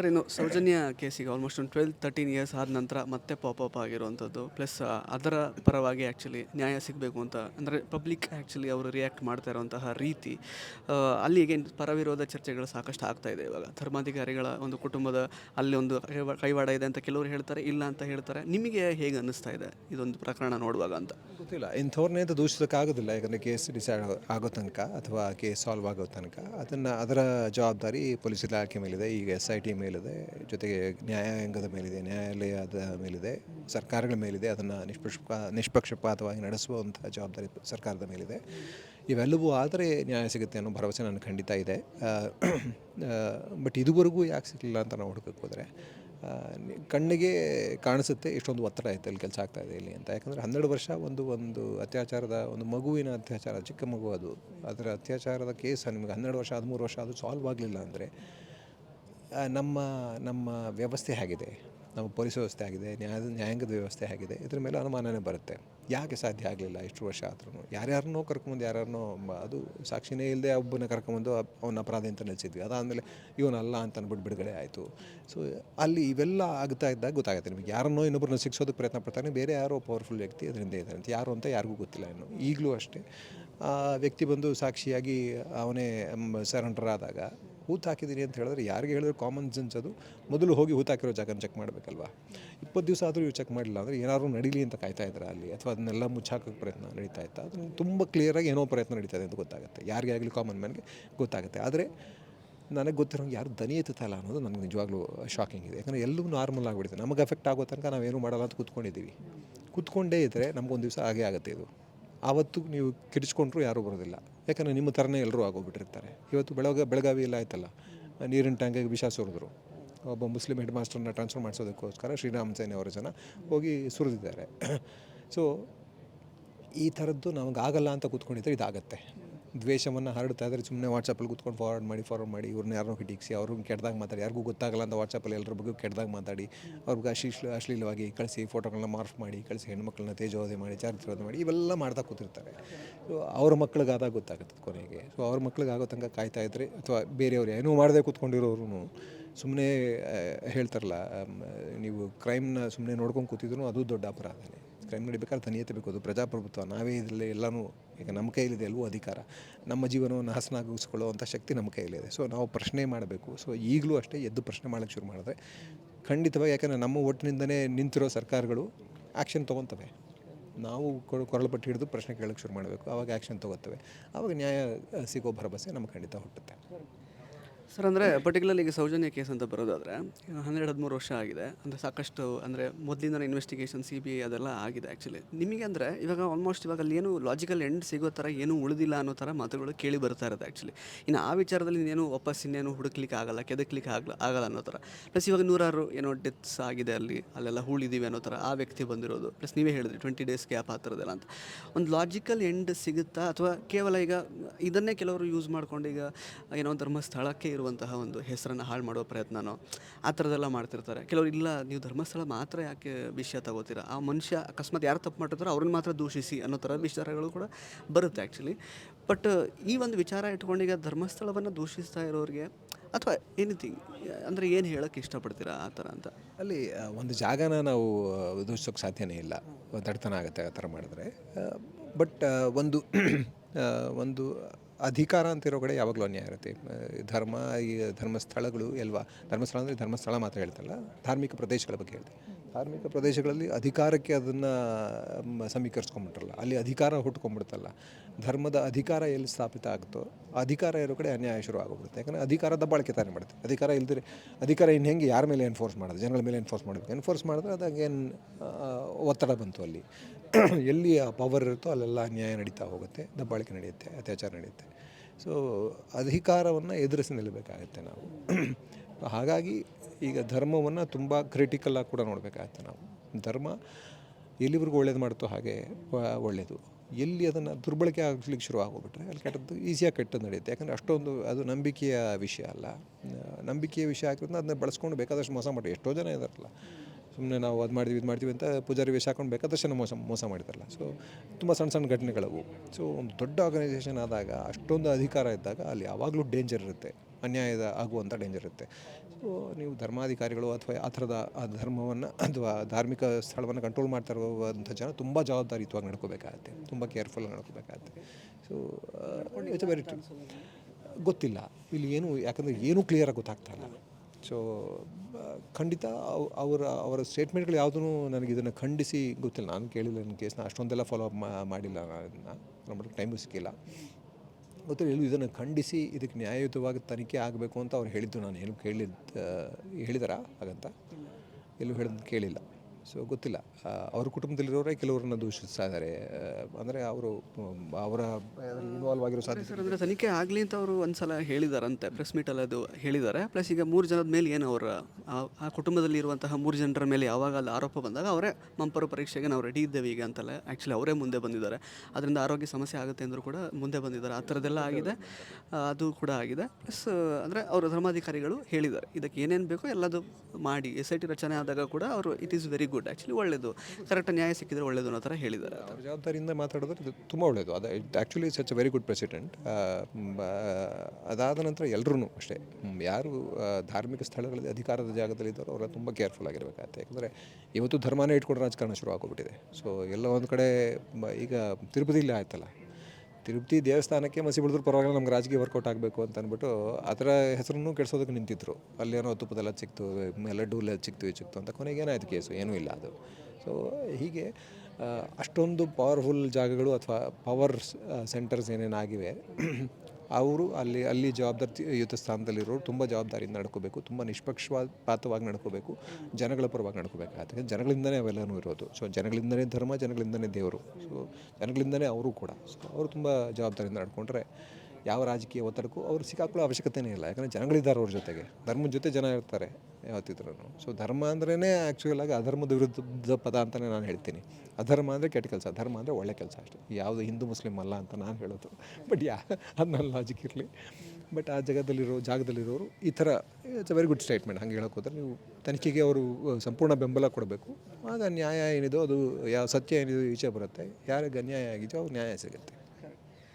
Sir, ಇನ್ನು ಸೌಜನ್ಯ ಕೇಸಿಗೆ almost ಒಂದು ಟ್ವೆಲ್ ತರ್ಟೀನ್ ಇಯರ್ಸ್ ಆದ ನಂತರ ಮತ್ತೆ ಪಾಪಪ್ ಆಗಿರುವಂಥದ್ದು ಪ್ಲಸ್ ಅದರ ಪರವಾಗಿ ಆ್ಯಕ್ಚುಲಿ ನ್ಯಾಯ ಸಿಗಬೇಕು ಅಂತ, ಅಂದರೆ ಪಬ್ಲಿಕ್ ಆ್ಯಕ್ಚುಲಿ ಅವರು ರಿಯಾಕ್ಟ್ ಮಾಡ್ತಾ ಇರುವಂತಹ ರೀತಿ ಅಲ್ಲಿ ಪರವಿರೋಧ ಚರ್ಚೆಗಳು ಸಾಕಷ್ಟು ಆಗ್ತಾ ಇದೆ ಇವಾಗ. ಧರ್ಮಾಧಿಕಾರಿಗಳ ಒಂದು ಕುಟುಂಬದ ಅಲ್ಲಿ ಒಂದು ಕೈವಾಡ ಇದೆ ಅಂತ ಕೆಲವರು ಹೇಳ್ತಾರೆ, ಇಲ್ಲ ಅಂತ ಹೇಳ್ತಾರೆ. ನಿಮಗೆ ಹೇಗೆ ಅನ್ನಿಸ್ತಾ ಇದೆ ಇದೊಂದು ಪ್ರಕರಣ ನೋಡುವಾಗ ಅಂತ? ಗೊತ್ತಿಲ್ಲ. ಇಂಥವ್ರನ್ನೇ ಅಂತ ದೂಷಿಸೋಕ್ಕಾಗೋದಿಲ್ಲ ಯಾಕಂದರೆ ಕೇಸ್ ಡಿಸೈಡ್ ಆಗೋ ತನಕ ಅಥವಾ ಕೇಸ್ ಸಾಲ್ವ್ ಆಗೋ ತನಕ, ಅದನ್ನು ಅದರ ಜವಾಬ್ದಾರಿ ಪೊಲೀಸ್ ಇಲಾಖೆ ಮೇಲಿದೆ. ಈಗ ಎಸ್ ಐ ಟಿ ಮೇಲಿದೆ, ಜೊತೆಗೆ ನ್ಯಾಯಾಂಗದ ಮೇಲಿದೆ, ನ್ಯಾಯಾಲಯದ ಮೇಲಿದೆ, ಸರ್ಕಾರಗಳ ಮೇಲಿದೆ, ಅದನ್ನು ನಿಷ್ಪಕ್ಷಪ, ನಿಷ್ಪಕ್ಷಪಾತವಾಗಿ ನಡೆಸುವಂಥ ಜವಾಬ್ದಾರಿ ಸರ್ಕಾರದ ಮೇಲಿದೆ. ಇವೆಲ್ಲವೂ ಆದರೆ ನ್ಯಾಯ ಸಿಗುತ್ತೆ ಅನ್ನೋ ಭರವಸೆ ನನಗೆ ಖಂಡಿತ ಇದೆ. ಬಟ್ ಇದುವರೆಗೂ ಯಾಕೆ ಸಿಗಲಿಲ್ಲ ಅಂತ ನಾವು ಹುಡುಕಕ್ಕೆ ಹೋದರೆ ಕಣ್ಣಿಗೆ ಕಾಣಿಸುತ್ತೆ, ಇಷ್ಟೊಂದು ಒತ್ತಡ ಐತೆ ಅಲ್ಲಿ ಕೆಲಸ ಆಗ್ತಾ ಇದೆ ಇಲ್ಲಿ ಅಂತ. ಯಾಕಂದರೆ ಹನ್ನೆರಡು ವರ್ಷ ಒಂದು ಒಂದು ಅತ್ಯಾಚಾರದ, ಒಂದು ಮಗುವಿನ ಅತ್ಯಾಚಾರ, ಚಿಕ್ಕ ಮಗು ಅದು. ಅದರ ಅತ್ಯಾಚಾರದ ಕೇಸ್ ನಿಮಗೆ ಹನ್ನೆರಡು ವರ್ಷ, ಹದಿಮೂರು ವರ್ಷ ಅದು ಸಾಲ್ವ್ ಆಗಲಿಲ್ಲ ಅಂದರೆ ನಮ್ಮ ನಮ್ಮ ವ್ಯವಸ್ಥೆ ಆಗಿದೆ. ನಮ್ಮ ಪೊಲೀಸ್ ವ್ಯವಸ್ಥೆ ಆಗಿದೆ, ನ್ಯಾಯ, ನ್ಯಾಯಾಂಗದ ವ್ಯವಸ್ಥೆ ಆಗಿದೆ. ಇದ್ರ ಮೇಲೆ ಅನುಮಾನನೇ ಬರುತ್ತೆ. ಯಾಕೆ ಸಾಧ್ಯ ಆಗಲಿಲ್ಲ ಇಷ್ಟು ವರ್ಷ ಆದ್ರೂ ಯಾರ್ಯಾರನ್ನೋ ಕರ್ಕೊಂಬಂದು, ಯಾರ್ಯಾರನ್ನೋ ಅದು ಸಾಕ್ಷಿನೇ ಇಲ್ಲದೆ ಒಬ್ಬನ ಕರ್ಕೊಂಬಂದು ಅವನ ಅಪರಾಧ ಅಂತ ನಿಲ್ಲಿಸಿದ್ವಿ ಅದಾದಮೇಲೆ ಇವನಲ್ಲ ಅಂತ ಅಂದ್ಬಿಟ್ಟು ಬಿಡುಗಡೆ ಆಯಿತು. ಸೊ ಅಲ್ಲಿ ಇವೆಲ್ಲ ಆಗ್ತಾ ಇದ್ದಾಗ ಗೊತ್ತಾಗುತ್ತೆ ನಿಮಗೆ. ಯಾರನ್ನೋ ಇನ್ನೊಬ್ಬರನ್ನ ಶಿಕ್ಷೋದಕ್ಕೆ ಪ್ರಯತ್ನ ಪಡ್ತಾನೆ ಬೇರೆ ಯಾರೋ ಪವರ್ಫುಲ್ ವ್ಯಕ್ತಿ ಅದರಿಂದ ಇದ್ದಾರೆ ಅಂತ. ಯಾರು ಅಂತ ಯಾರಿಗೂ ಗೊತ್ತಿಲ್ಲ ಇನ್ನು. ಈಗಲೂ ಅಷ್ಟೇ. ವ್ಯಕ್ತಿ ಬಂದು ಸಾಕ್ಷಿಯಾಗಿ ಅವನೇ ಸರೆಂಡರ್ ಆದಾಗ ಹೂತು ಹಾಕಿದ್ದೀನಿ ಅಂತ ಹೇಳಿದ್ರೆ ಯಾರಿಗೆ ಹೇಳಿದ್ರೆ ಕಾಮನ್ ಸೆನ್ಸ್ ಅದು. ಮೊದಲು ಹೋಗಿ ಹೂತು ಹಾಕಿರೋ ಜಾಗನ ಚೆಕ್ ಮಾಡಬೇಕಲ್ವಾ? ಇಪ್ಪತ್ತು ದಿವಸ ಆದರೂ ಇವು ಚೆಕ್ ಮಾಡಿಲ್ಲ ಅಂದರೆ ಏನಾದರೂ ನಡೀಲಿ ಅಂತ ಕಾಯ್ತಾ ಇದ್ದಾರೆ ಅಲ್ಲಿ? ಅಥವಾ ಅದನ್ನೆಲ್ಲ ಮುಚ್ಚಾಕೋಕ್ಕೆ ಪ್ರಯತ್ನ ನಡೀತಾ ಇತ್ತು? ಅದನ್ನು ತುಂಬ ಕ್ಲಿಯರಾಗಿ ಏನೋ ಪ್ರಯತ್ನ ನಡೀತಾ ಇದೆ ಅಂತ ಗೊತ್ತಾಗುತ್ತೆ. ಯಾರಿಗೆ ಆಗಲಿ ಕಾಮನ್ ಮ್ಯಾನ್ಗೆ ಗೊತ್ತಾಗುತ್ತೆ. ಆದರೆ ನನಗೆ ಗೊತ್ತಿರೋಂಗೆ ಯಾರು ದನಿ ಎತ್ತಲ್ಲ ಅನ್ನೋದು ನನಗೆ ನಿಜವಾಗ್ಲೂ ಶಾಕಿಂಗ್ ಇದೆ. ಯಾಕಂದರೆ ಎಲ್ಲೂ ನಾರ್ಮಲ್ ಆಗಿಬಿಡುತ್ತೆ ನಮಗೆ ಎಫೆಕ್ಟ್ ಆಗೋ ತನಕ ನಾವೇನು ಮಾಡಲ್ಲ ಅಂತ ಕೂತ್ಕೊಂಡಿದ್ದೀವಿ ಕೂತ್ಕೊಂಡೇ ಇದ್ದರೆ ನಮಗೊಂದು ದಿವಸ ಹಾಗೆ ಆಗುತ್ತೆ ಇದು. ಆವತ್ತು ನೀವು ಕಿಡಿಸ್ಕೊಂಡ್ರು ಯಾರೂ ಬರೋದಿಲ್ಲ. ಯಾಕಂದರೆ ನಿಮ್ಮ ಥರನೇ ಎಲ್ಲರೂ ಆಗೋಗ್ಬಿಟ್ಟಿರ್ತಾರೆ. ಇವತ್ತು ಬೆಳಗ್ಗೆ ಬೆಳಗಾವಿ ಎಲ್ಲ ಆಯ್ತಲ್ಲ, ನೀರಿನ ಟ್ಯಾಂಕಿಗೆ ವಿಷ ಸುರಿದ್ರು. ಒಬ್ಬ ಮುಸ್ಲಿಂ ಹೆಡ್ ಮಾಸ್ಟರ್ನ ಟ್ರಾನ್ಸ್ಫರ್ ಮಾಡಿಸೋದಕ್ಕೋಸ್ಕರ ಶ್ರೀರಾಮ್ ಸೇನೆ ಅವರ ಜನ ಹೋಗಿ ಸುರಿದಿದ್ದಾರೆ. ಸೊ ಈ ಥರದ್ದು ನಮಗಾಗಲ್ಲ ಅಂತ ಕೂತ್ಕೊಂಡಿದ್ರೆ ಇದಾಗತ್ತೆ. ದ್ವೇಷವನ್ನು ಹರಡ್ತಾ ಇದ್ದಾರೆ ಸುಮ್ಮನೆ ವಾಟ್ಸಪ್ಪಲ್ಲಿ ಕೂತ್ಕೊಂಡು ಫಾರ್ವರ್ಡ್ ಮಾಡಿ ಫಾರ್ವರ್ಡ್ ಮಾಡಿ ಇವ್ರನ್ನ ಯಾರನ್ನೂ ಹಿಟಿಕ್ಸಿ ಅವ್ರಿಗೆ ಕೆಟ್ಟದಾಗ ಮಾತಾಡಿ, ಯಾರಿಗೂ ಗೊತ್ತಾಗಲ್ಲ ಅಂತ ವಾಟ್ಸಪ್ಪಲ್ಲಿ ಎಲ್ಲರ ಬಗ್ಗೆ ಕೆಟ್ಟದಾಗ ಮಾತಾಡಿ, ಅವ್ರಿಗೆ ಅಶ್ಲೀಲ ಅಶ್ಲೀಲವಾಗಿ ಕಳಿಸಿ ಫೋಟೋಗಳನ್ನ ಮಾರ್ಫ್ ಮಾಡಿ, ಕಳಿಸಿ ಹೆಣ್ಮಕ್ಳನ್ನ ತೇಜೋವಧೆ ಮಾಡಿ ಚಾರಿತ್ರೋಧೆ ಮಾಡಿ, ಇವೆಲ್ಲ ಮಾಡ್ತಾ ಕೂತಿರ್ತಾರೆ. ಸೊ ಅವ್ರ ಮಕ್ಳಿಗಾದಾಗ ಗೊತ್ತಾಗುತ್ತೆ ಕೊನೆಗೆ. ಸೊ ಅವ್ರ ಮಕ್ಳಿಗೆ ಆಗೋ ತನಕ ಕಾಯ್ತಾ ಇದ್ರೆ ಅಥವಾ ಬೇರೆಯವ್ರು ಏನೂ ಮಾಡದೆ ಕೂತ್ಕೊಂಡಿರೋರು ಸುಮ್ಮನೆ ಹೇಳ್ತಾರಲ್ಲ ನೀವು ಕ್ರೈಮ್ನ ಸುಮ್ಮನೆ ನೋಡ್ಕೊಂಡು ಕೂತಿದ್ರು ಅದು ದೊಡ್ಡ ಅಪರಾಧನೇ. ಕ್ರೈಮ್ ನಡಿಬೇಕಾದ್ರೆ ತನಿಯತೆ ಬೇಕು ಅದು ಪ್ರಜಾಪ್ರಭುತ್ವ. ನಾವೇ ಇದರಲ್ಲಿ ಎಲ್ಲನೂ, ಈಗ ನಮ್ಮ ಕೈಲಿದೆ ಎಲ್ಲವೂ ಅಧಿಕಾರ. ನಮ್ಮ ಜೀವನವನ್ನು ಹಸನಾಗಿಸ್ಕೊಳ್ಳುವಂಥ ಶಕ್ತಿ ನಮ್ಮ ಕೈಲಿದೆ. ಸೊ ನಾವು ಪ್ರಶ್ನೆ ಮಾಡಬೇಕು. ಸೊ ಈಗಲೂ ಅಷ್ಟೇ ಎದ್ದು ಪ್ರಶ್ನೆ ಮಾಡೋಕ್ಕೆ ಶುರು ಮಾಡಿದ್ರೆ, ಖಂಡಿತವಾಗಿ ಯಾಕಂದರೆ ನಮ್ಮ ಒಟ್ಟಿನಿಂದನೇ ನಿಂತಿರೋ ಸರ್ಕಾರಗಳು ಆ್ಯಕ್ಷನ್ ತೊಗೊತವೆ ನಾವು ಕೊರ- ಕೊರಳು ಹಿಡಿದು ಪ್ರಶ್ನೆ ಕೇಳೋಕ್ಕೆ ಶುರು ಮಾಡಬೇಕು. ಆವಾಗ ಆ್ಯಕ್ಷನ್ ತೊಗೋತವೆ ಆವಾಗ ನ್ಯಾಯ ಸಿಗೋ ಭರವಸೆ ನಮ್ಗೆ ಖಂಡಿತ ಹುಟ್ಟುತ್ತೆ. ಸರ್, ಅಂದರೆ ಪರ್ಟಿಕ್ಯುಲರ್ ಈಗ ಸೌಜನ್ಯ ಕೇಸ್ ಅಂತ ಬರೋದಾದರೆ, ಹನ್ನೆರಡು, ಹದಿಮೂರು ವರ್ಷ ಆಗಿದೆ. ಅಂದರೆ ಸಾಕಷ್ಟು, ಅಂದರೆ ಮೊದಲಿಂದ ಇನ್ವೆಸ್ಟಿಗೇಷನ್ ಸಿ ಬಿ ಐ ಅದೆಲ್ಲ ಆಗಿದೆ ಆ್ಯಕ್ಚುಲಿ ನಿಮಗೆ ಅಂದರೆ ಇವಾಗ ಆಲ್ಮೋಸ್ಟ್ ಇವಾಗ ಅಲ್ಲಿ ಏನು ಲಾಜಿಕಲ್ ಎಂಡ್ ಸಿಗೋ ಥರ ಏನೂ ಉಳಿದಿಲ್ಲ ಅನ್ನೋ ಥರ ಮಾತುಗಳು ಕೇಳಿ ಬರ್ತಾ ಇರೋದು ಆ್ಯಕ್ಚುಲಿ ಇನ್ನು ಆ ವಿಚಾರದಲ್ಲಿ ಇನ್ನೇನು ವಾಪಸ್ ಇನ್ನೇನು ಹುಡುಕ್ಲಿಕ್ಕೆ ಆಗಲ್ಲ, ಕೆದಕ್ಲಿಕ್ಕೆ ಆಗಲ್ಲ ಆಗಲ್ಲ ಅನ್ನೋ ಥರ ಪ್ಲಸ್ ಇವಾಗ ನೂರಾರು, ಏನೋ ಡೆತ್ಸ್ ಆಗಿದೆ ಅಲ್ಲಿ, ಅಲ್ಲೆಲ್ಲ ಹೂಳಿದ್ದೀವಿ ಅನ್ನೋ ಥರ ಆ ವ್ಯಕ್ತಿ ಬಂದಿರೋದು. ಪ್ಲಸ್ ನೀವೇ ಹೇಳಿದ್ರಿ ಟ್ವೆಂಟಿ ಡೇಸ್ ಗ್ಯಾಪ್ ಆ ಅಂತ. ಒಂದು ಲಾಜಿಕಲ್ ಎಂಡ್ ಸಿಗುತ್ತಾ ಅಥವಾ ಕೇವಲ ಈಗ ಇದನ್ನೇ ಕೆಲವರು ಯೂಸ್ ಮಾಡ್ಕೊಂಡು ಈಗ ಏನೋ ಧರ್ಮಸ್ಥಳಕ್ಕೆ ಇರುವಂತಹ ಒಂದು ಹೆಸರನ್ನು ಹಾಳು ಮಾಡೋ ಪ್ರಯತ್ನನೋ ಆ ಥರದ್ದೆಲ್ಲ ಮಾಡ್ತಿರ್ತಾರೆ. ಕೆಲವರು ಇಲ್ಲ, ನೀವು ಧರ್ಮಸ್ಥಳ ಮಾತ್ರ ಯಾಕೆ ವಿಷಯ ತಗೋತೀರಾ? ಆ ಮನುಷ್ಯ ಅಕಸ್ಮಾತ್ ಯಾರು ತಪ್ಪು ಮಾಡಿರ್ತಾರೋ ಅವ್ರನ್ನ ಮಾತ್ರ ದೂಷಿಸಿ ಅನ್ನೋ ಥರ ವಿಚಾರಗಳು ಕೂಡ ಬರುತ್ತೆ ಆ್ಯಕ್ಚುಲಿ ಬಟ್ ಈ ಒಂದು ವಿಚಾರ ಇಟ್ಕೊಂಡೀಗ ಧರ್ಮಸ್ಥಳವನ್ನು ದೂಷಿಸ್ತಾ ಇರೋರಿಗೆ ಅಥವಾ ಎನಿಥಿಂಗ್ ಅಂದರೆ ಏನು ಹೇಳೋಕ್ಕೆ ಇಷ್ಟಪಡ್ತೀರಾ ಆ ಥರ ಅಂತ? ಅಲ್ಲಿ ಒಂದು ಜಾಗನ ನಾವು ದೂಷಿಸೋಕ್ಕೆ ಸಾಧ್ಯನೇ ಇಲ್ಲ. ದಡ್ತನ ಆಗುತ್ತೆ ಆ ಥರ ಮಾಡಿದ್ರೆ. ಬಟ್ ಒಂದು ಒಂದು ಅಧಿಕಾರ ಅಂತಿರೋ ಕಡೆ ಯಾವಾಗಲೂ ಅನ್ಯಾಯ ಇರುತ್ತೆ. ಧರ್ಮ, ಈ ಧರ್ಮಸ್ಥಳಗಳು ಎಲ್ವಾ? ಧರ್ಮಸ್ಥಳ ಅಂದರೆ ಧರ್ಮಸ್ಥಳ ಮಾತ್ರ ಹೇಳ್ತಲ್ಲ? ಧಾರ್ಮಿಕ ಪ್ರದೇಶಗಳ ಬಗ್ಗೆ ಹೇಳ್ತೆ ಧಾರ್ಮಿಕ ಪ್ರದೇಶಗಳಲ್ಲಿ ಅಧಿಕಾರಕ್ಕೆ ಅದನ್ನು ಸಮೀಕರಿಸ್ಕೊಂಬಿಟ್ರಲ್ಲ ಅಲ್ಲಿ ಅಧಿಕಾರ ಹುಟ್ಕೊಂಡ್ಬಿಡ್ತಲ್ಲ. ಧರ್ಮದ ಅಧಿಕಾರ ಎಲ್ಲಿ ಸ್ಥಾಪಿತ ಆಗುತ್ತೋ ಅಧಿಕಾರ ಇರೋ ಕಡೆ ಅನ್ಯಾಯ ಶುರು ಆಗೋಗ್ಬಿಡುತ್ತೆ ಯಾಕಂದರೆ ಅಧಿಕಾರ ದಬ್ಬಾಳಿಕೆ ತಾನೇ ಮಾಡುತ್ತೆ. ಅಧಿಕಾರ ಇಲ್ದಿರೆ, ಅಧಿಕಾರ ಇನ್ನು ಹೆಂಗೆ ಯಾರ ಮೇಲೆ ಎನ್ಫೋರ್ಸ್ ಮಾಡೋದು? ಜನಗಳ ಮೇಲೆ ಎನ್ಫೋರ್ಸ್ ಮಾಡಬೇಕು ಎನ್ಫೋರ್ಸ್ ಮಾಡಿದ್ರೆ ಅದಾಗೇನು ಒತ್ತಡ ಬಂತು ಅಲ್ಲಿ. ಎಲ್ಲಿ ಆ ಪವರ್ ಇರುತ್ತೋ ಅಲ್ಲೆಲ್ಲ ಅನ್ಯಾಯ ನಡೀತಾ ಹೋಗುತ್ತೆ, ದಬ್ಬಾಳಿಕೆ ನಡೆಯುತ್ತೆ, ಅತ್ಯಾಚಾರ ನಡೆಯುತ್ತೆ. ಸೊ ಅಧಿಕಾರವನ್ನು ಎದುರಿಸಿ ನಿಲ್ಲಬೇಕಾಗತ್ತೆ ನಾವು. ಹಾಗಾಗಿ ಈಗ ಧರ್ಮವನ್ನು ತುಂಬ ಕ್ರಿಟಿಕಲಾಗಿ ಕೂಡ ನೋಡಬೇಕಾಗತ್ತೆ ನಾವು. ಧರ್ಮ ಎಲ್ಲಿವರೆಗೂ ಒಳ್ಳೇದು ಮಾಡ್ತೋ ಹಾಗೆ ಒಳ್ಳೆಯದು ಎಲ್ಲಿ ಅದನ್ನು ದುರ್ಬಳಕೆ ಆಗಲಿಕ್ಕೆ ಶುರು ಆಗೋಗ್ಬಿಟ್ರೆ ಅಲ್ಲಿ ಕೆಟ್ಟದ್ದು ಈಸಿಯಾಗಿ ಕೆಟ್ಟದ್ದು ನಡೆಯುತ್ತೆ. ಯಾಕಂದರೆ ಅಷ್ಟೊಂದು ಅದು ನಂಬಿಕೆಯ ವಿಷಯ ಅಲ್ಲ. ನಂಬಿಕೆಯ ವಿಷಯ ಆಗಿರೋದ್ರಿಂದ ಅದನ್ನ ಬಳಸ್ಕೊಂಡು ಬೇಕಾದಷ್ಟು ಮೋಸ ಮಾಡಿ ಎಷ್ಟೋ ಜನ ಇದಾರಲ್ಲ. ಸುಮ್ಮನೆ ನಾವು ಅದು ಮಾಡಿದ್ವಿ, ಇದು ಮಾಡ್ತೀವಿ ಅಂತ ಪೂಜಾರಿ ವೇಷ ಹಾಕೊಂಡು ಬೇಕಾದಷ್ಟು ಜನ ಮೋಸ ಮೋಸ ಮಾಡಿದಾರಲ್ಲ. ಸೊ ತುಂಬ ಸಣ್ಣ ಸಣ್ಣ ಘಟನೆಗಳವು. ಸೊ ಒಂದು ದೊಡ್ಡ ಆರ್ಗನೈಸೇಷನ್ ಆದಾಗ, ಅಷ್ಟೊಂದು ಅಧಿಕಾರ ಇದ್ದಾಗ ಅಲ್ಲಿ ಯಾವಾಗಲೂ ಡೇಂಜರ್ ಇರುತ್ತೆ. ಅನ್ಯಾಯದ ಆಗುವಂಥ ಡೇಂಜರ್ ಇರುತ್ತೆ. ಸೊ ನೀವು ಧರ್ಮಾಧಿಕಾರಿಗಳು ಅಥವಾ ಆ ಥರದ, ಆ ಧರ್ಮವನ್ನು ಅಥವಾ ಧಾರ್ಮಿಕ ಸ್ಥಳವನ್ನು ಕಂಟ್ರೋಲ್ ಮಾಡ್ತಾ ಇರುವಂಥ ಜನ ತುಂಬ ಜವಾಬ್ದಾರಿಯುತವಾಗಿ ನಡ್ಕೋಬೇಕಾಗತ್ತೆ. ತುಂಬ ಕೇರ್ಫುಲ್ ನಡ್ಕೋಬೇಕಾಗತ್ತೆ. ಸೊ ಇಟ್ಸ್ ವೆರಿ ಗೊತ್ತಿಲ್ಲ. ಇಲ್ಲಿ ಏನು, ಯಾಕಂದರೆ ಏನೂ ಕ್ಲಿಯರಾಗಿ ಗೊತ್ತಾಗ್ತಾ ಇಲ್ಲ. ಸೊ ಖಂಡಿತ ಅವ್- ಅವರ ಅವರ ಸ್ಟೇಟ್ಮೆಂಟ್ಗಳು ಯಾವುದೂ ನನಗೆ ಇದನ್ನು ಖಂಡಿಸಿ ಗೊತ್ತಿಲ್ಲ. ನಾನು ಕೇಳಿಲ್ಲ ನನ್ನ ಕೇಸ್ನ ಅಷ್ಟೊಂದೆಲ್ಲ ಫಾಲೋ ಅಪ್ ಮಾಡಿಲ್ಲ ಅದನ್ನು ನಮ್ಮ ಟೈಮು ಸಿಕ್ಕಿಲ್ಲ. ಗೊತ್ತಿಲ್ಲ, ಎಲ್ಲೂ ಇದನ್ನು ಖಂಡಿಸಿ ಇದಕ್ಕೆ ನ್ಯಾಯಯುತವಾಗಿ ತನಿಖೆ ಆಗಬೇಕು ಅಂತ ಅವ್ರು ಹೇಳಿದ್ದು. ನಾನು ಏನು ಕೇಳಿದ್ದ, ಹೇಳಿದಾರ ಹಾಗಂತ? ಎಲ್ಲೂ ಹೇಳಿದ್ದು ಕೇಳಿಲ್ಲ. ಸೊ ಗೊತ್ತಿಲ್ಲ. ಅವ್ರ ಕುಟುಂಬದಲ್ಲಿರೋರೇ ಕೆಲವರನ್ನ ದೂಷಿಸ್ತಾ ಇದ್ದಾರೆ ಅಂದರೆ ಅವರು, ಅವರ ಇನ್ವಾಲ್ವ್ ಆಗಿರೋ ಸಾಧ್ಯತೆ ಅಂದರೆ ತನಿಖೆ ಆಗಲಿ ಅಂತ ಅವರು ಒಂದ್ಸಲ ಹೇಳಿದಾರಂತೆ ಪ್ರೆಸ್ ಮೀಟಲ್ಲಿ ಅದು ಹೇಳಿದ್ದಾರೆ ಪ್ಲಸ್ ಈಗ ಮೂರು ಜನದ ಮೇಲೆ ಏನು ಅವರ, ಆ- ಆ ಕುಟುಂಬದಲ್ಲಿ ಇರುವಂತಹ ಮೂರು ಜನರ ಮೇಲೆ ಯಾವಾಗ ಅಲ್ಲಿ ಆರೋಪ ಬಂದಾಗ ಅವರೇ ಮಂಪರು ಪರೀಕ್ಷೆಗೆ ನಾವು ರೆಡಿ ಇದ್ದೇವೆ ಈಗ ಅಂತಲ್ಲ ಆ್ಯಕ್ಚುಲಿ ಅವರೇ ಮುಂದೆ ಬಂದಿದ್ದಾರೆ. ಅದರಿಂದ ಆರೋಗ್ಯ ಸಮಸ್ಯೆ ಆಗುತ್ತೆ ಅಂದರೂ ಕೂಡ ಮುಂದೆ ಬಂದಿದ್ದಾರೆ. ಆ ಥರದ್ದೆಲ್ಲ ಆಗಿದೆ. ಅದು ಕೂಡ ಆಗಿದೆ. ಪ್ಲಸ್ ಅಂದರೆ ಅವರು ಧರ್ಮಾಧಿಕಾರಿಗಳು ಹೇಳಿದ್ದಾರೆ. ಇದಕ್ಕೆ ಏನೇನು ಬೇಕೋ ಎಲ್ಲದು ಮಾಡಿ. ಎಸ್ ಐ ಟಿ ರಚನೆ ಆದಾಗ ಕೂಡ ಅವರು it is very good actually ಒಳ್ಳೆಯದು ಕರೆಕ್ಟ್ ನ್ಯಾಯ ಸಿಕ್ಕಿದ್ರೆ ಒಳ್ಳೆಯದು ಅನ್ನೋ ಥರ ಹೇಳಿದ್ದಾರೆ ಜವಾಬ್ದಾರಿಯಿಂದ ಮಾತಾಡಿದ್ರೆ ಇದು ತುಂಬ ಒಳ್ಳೆಯದು ಅದು it actually such a very good president ಅದಾದ ನಂತರ ಎಲ್ಲರೂ ಅಷ್ಟೇ. ಯಾರು ಧಾರ್ಮಿಕ ಸ್ಥಳಗಳಲ್ಲಿ ಅಧಿಕಾರದ ಜಾಗದಲ್ಲಿ ಇದ್ದಾರೋ ಅವರ ತುಂಬ ಕೇರ್ಫುಲ್ ಆಗಿರಬೇಕಾಗತ್ತೆ. ಯಾಕಂದರೆ ಇವತ್ತು ಧರ್ಮನೇ ಇಟ್ಕೊಂಡು ರಾಜಕಾರಣ ಶುರು ಆಗೋಗ್ಬಿಟ್ಟಿದೆ ಸೊ ಎಲ್ಲ ಒಂದು ಕಡೆ ಈಗ ತಿರುಪತಿಲಿ ಆಯ್ತಲ್ಲ. ತಿರುಪತಿ ದೇವಸ್ಥಾನಕ್ಕೆ ಮಸಿ ಬಿಡಿದ್ರು ಪರವಾಗಿಲ್ಲ, ನಮ್ಗೆ ರಾಜಕೀಯ ವರ್ಕೌಟ್ ಆಗಬೇಕು ಅಂತ ಅಂದ್ಬಿಟ್ಟು ಅದರ ಹೆಸರನ್ನು ಕೆಡಿಸೋದಕ್ಕೆ ನಿಂತಿದ್ರು. ಅಲ್ಲಿ ಏನೋ ತುಪ್ಪದೆಲ್ಲ ಸಿಕ್ತು ಲಡ್ಡು ಎಲ್ಲ ಸಿಕ್ತು ಇದು ಸಿಕ್ತು ಅಂತ ಕೊನೆಗೆ ಏನಾಯ್ತು ಕೇಸು? ಏನೂ ಇಲ್ಲ ಅದು. ಸೊ ಹೀಗೆ ಅಷ್ಟೊಂದು ಪವರ್ಫುಲ್ ಜಾಗಗಳು ಅಥವಾ ಪವರ್ ಸೆಂಟರ್ಸ್ ಏನೇನಾಗಿವೆ ಅವರು ಅಲ್ಲಿ ಅಲ್ಲಿ ಜವಾಬ್ದಾರಿ ಯುತ ಸ್ಥಾನದಲ್ಲಿರೋರು ತುಂಬ ಜವಾಬ್ದಾರಿಯಿಂದ ನಡ್ಕೋಬೇಕು, ತುಂಬ ನಿಷ್ಪಕ್ಷಪಾತವಾಗಿ ನಡ್ಕೋಬೇಕು, ಜನಗಳ ಪರವಾಗಿ ನಡ್ಕೋಬೇಕಾಗುತ್ತೆ ಜನಗಳಿಂದನೇ ಅವೆಲ್ಲನೂ ಇರೋದು. ಸೊ ಜನಗಳಿಂದನೇ ಧರ್ಮ, ಜನಗಳಿಂದನೇ ದೇವರು. ಸೊ ಜನಗಳಿಂದನೇ ಅವರು ಕೂಡ. ಸೊ ಅವರು ತುಂಬ ಜವಾಬ್ದಾರಿಯಿಂದ ನಡ್ಕೊಂಡ್ರೆ ಯಾವ ರಾಜಕೀಯ ಒತ್ತಡಕ್ಕೂ ಅವ್ರು ಸಿಕ್ಕಾಕೊಳ್ಳೋ ಅವಶ್ಯಕತೆನೇ ಇಲ್ಲ. ಯಾಕಂದರೆ ಜನಗಳಿದ್ದಾರೆ ಅವ್ರ ಜೊತೆಗೆ. ಧರ್ಮದ ಜೊತೆ ಜನ ಇರ್ತಾರೆ ಯಾವತ್ತಿದ್ರೂ ಸೊ ಧರ್ಮ ಅಂದ್ರೇ ಆ್ಯಕ್ಚುಯಲ್ ಆಗಿ ಅಧರ್ಮದ ವಿರುದ್ಧದ ಪದ ಅಂತಲೇ ನಾನು ಹೇಳ್ತೀನಿ. ಅಧರ್ಮ ಅಂದರೆ ಕೆಟ್ಟ ಕೆಲಸ, ಧರ್ಮ ಅಂದರೆ ಒಳ್ಳೆ ಕೆಲಸ ಅಷ್ಟೇ. ಯಾವುದು ಹಿಂದೂ, ಮುಸ್ಲಿಂ ಅಲ್ಲ ಅಂತ ನಾನು ಹೇಳೋದು. ಬಟ್ ಯಾ, ಅದು ನನ್ನ ಲಾಜಿಕ್ ಇರಲಿ. ಬಟ್ ಆ ಜಾಗದಲ್ಲಿರೋ, ಜಾಗದಲ್ಲಿರೋರು ಈ ಥರ it's a very good statement ಹಂಗೆ ಹೇಳೋಕೆ ಹೋದ್ರೆ ನೀವು ತನಿಖೆಗೆ ಅವರು ಸಂಪೂರ್ಣ ಬೆಂಬಲ ಕೊಡಬೇಕು. ಆಗ ನ್ಯಾಯ ಏನಿದೋ ಅದು ಯಾವ ಸತ್ಯ ಏನಿದೋ ಈಚೆ ಬರುತ್ತೆ. ಯಾರಿಗೆ ಅನ್ಯಾಯ ಆಗಿದೆಯೋ ಅವ್ರು ನ್ಯಾಯ ಸಿಗುತ್ತೆ.